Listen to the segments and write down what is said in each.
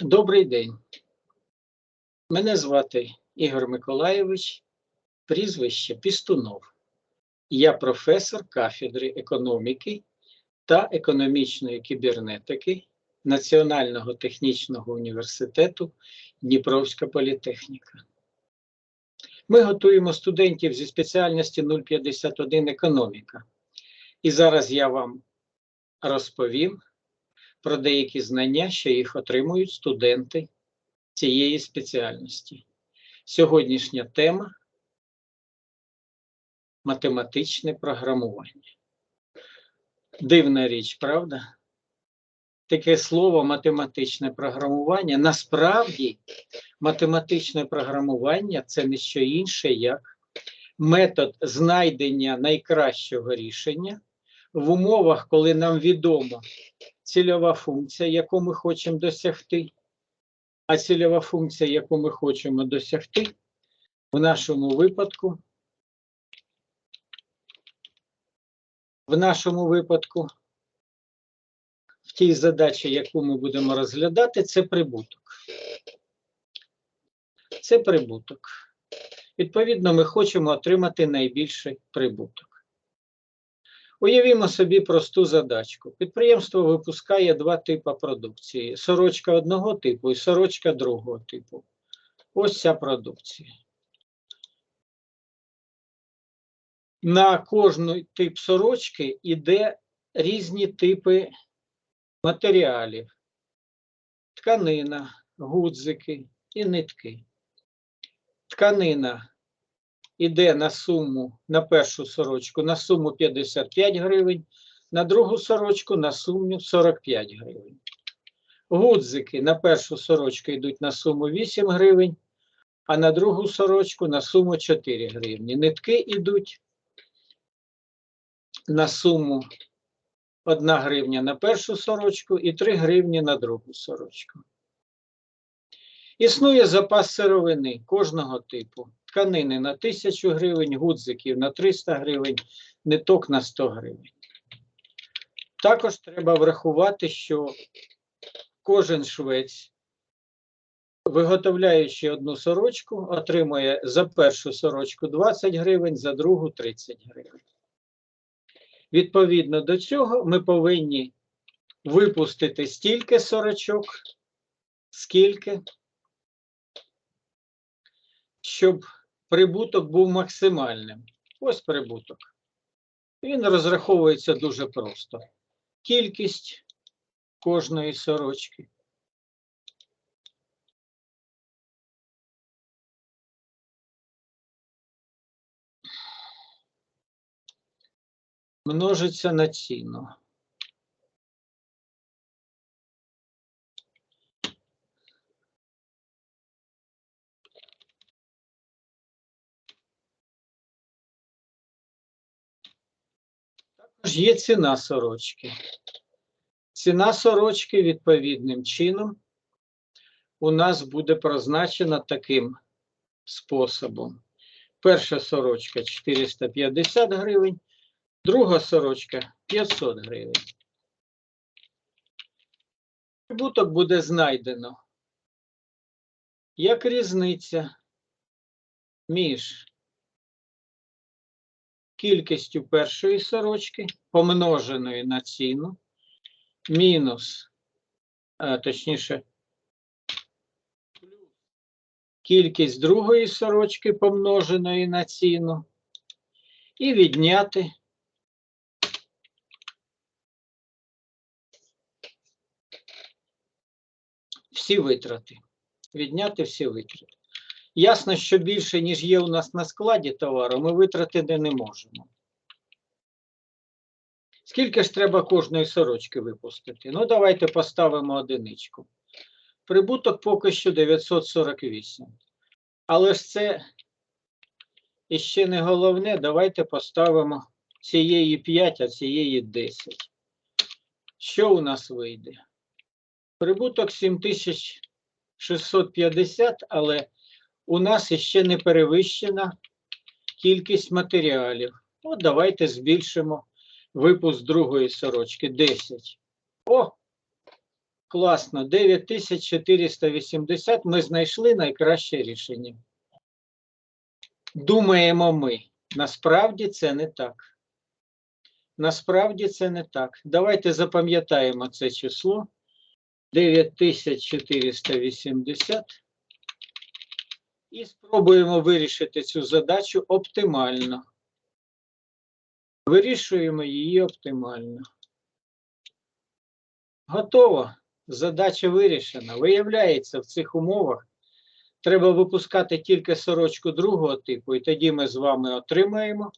Добрий день. Мене звати Ігор Миколайович, прізвище Пістунов. Я професор кафедри економіки та економічної кібернетики Національного технічного університету Дніпровська політехніка. Ми готуємо студентів зі спеціальності 051 економіка. І зараз я вам розповім про деякі знання, що їх отримують студенти цієї спеціальності. Сьогоднішня тема математичне програмування. Дивна річ, правда? Таке слово математичне програмування. Насправді, математичне програмування це не що інше, як метод знайдення найкращого рішення в умовах, коли нам відомо цільова функція, яку ми хочемо досягти. А цільова функція, яку ми хочемо досягти, в нашому випадку, в нашому випадку, в тій задачі, яку ми будемо розглядати, це прибуток. Це прибуток. Відповідно, ми хочемо отримати найбільший прибуток. Уявімо собі просту задачку. Підприємство випускає два типи продукції: сорочка одного типу і сорочка другого типу. Ось ця продукція. На кожний тип сорочки йде різні типи матеріалів: тканина, гудзики і нитки. Тканина іде на суму на першу сорочку на суму 55 гривень, на другу сорочку на суму 45 гривень. Гудзики на першу сорочку йдуть на суму 8 гривень, а на другу сорочку на суму 4 гривні. Нитки йдуть на суму 1 гривня на першу сорочку і 3 гривні на другу сорочку. Існує запас сировини кожного типу. Тканини на 1000 гривень, гудзиків на 300 гривень, ниток на 100 гривень. Також треба врахувати, що кожен швець, виготовляючи одну сорочку, отримує за першу сорочку 20 гривень, за другу 30 гривень. Відповідно до цього ми повинні випустити стільки сорочок, скільки щоб прибуток був максимальним. Ось прибуток. Він розраховується дуже просто. Кількість кожної сорочки. Множиться на ціну. Також є ціна сорочки. Ціна сорочки відповідним чином у нас буде прозначена таким способом. Перша сорочка 450 гривень, друга сорочка 500 гривень. Прибуток буде знайдено як різниця між кількістю першої сорочки, помноженої на ціну, мінус, а, точніше, кількість другої сорочки, помноженої на ціну, і відняти всі витрати. Відняти всі витрати. Ясно, що більше, ніж є у нас на складі товару, ми витратити не можемо. Скільки ж треба кожної сорочки випустити? Ну, давайте поставимо одиничку. Прибуток поки що 948. Але ж це іще не головне. Давайте поставимо цієї 5, а цієї 10. Що у нас вийде? Прибуток 7650, але у нас ще не перевищена кількість матеріалів. От давайте збільшимо випуск другої сорочки 10. О! Класно. 9480 ми знайшли найкраще рішення. Думаємо ми. Насправді це не так. Насправді це не так. Давайте запам'ятаємо це число. 9480. І спробуємо вирішити цю задачу оптимально. Вирішуємо її оптимально. Готово. Задача вирішена. Виявляється, в цих умовах треба випускати тільки сорочку другого типу, і тоді ми з вами отримаємо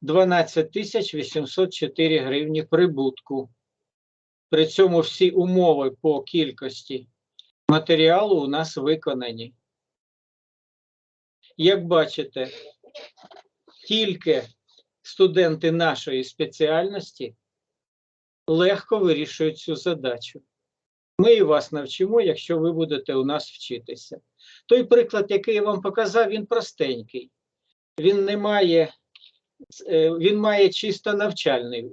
12 804 гривні прибутку. При цьому всі умови по кількості матеріалу у нас виконані. Як бачите, тільки студенти нашої спеціальності легко вирішують цю задачу. Ми і вас навчимо, якщо ви будете у нас вчитися. Той приклад, який я вам показав, він простенький. Він не має, е, він має чисто навчальне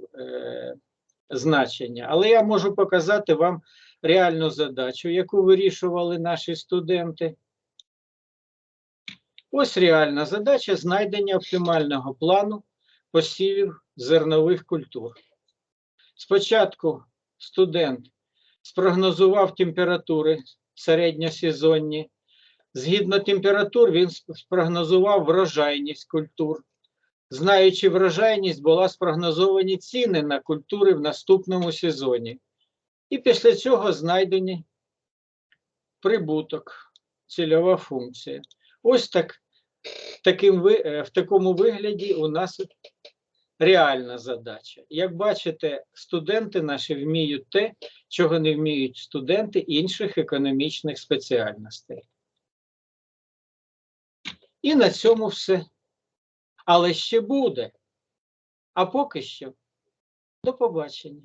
значення. Але я можу показати вам реальну задачу, яку вирішували наші студенти. Ось реальна задача знайдення оптимального плану посівів зернових культур. Спочатку студент спрогнозував температури середньосезонні. Згідно температур, він спрогнозував врожайність культур. Знаючи врожайність, була спрогнозовані ціни на культури в наступному сезоні. І після цього знайдені прибуток, цільова функція. Ось так, таким, е, в такому вигляді у нас реальна задача. Як бачите, студенти наші вміють те, чого не вміють студенти інших економічних спеціальностей. І на цьому все. Але ще буде. А поки що, до побачення.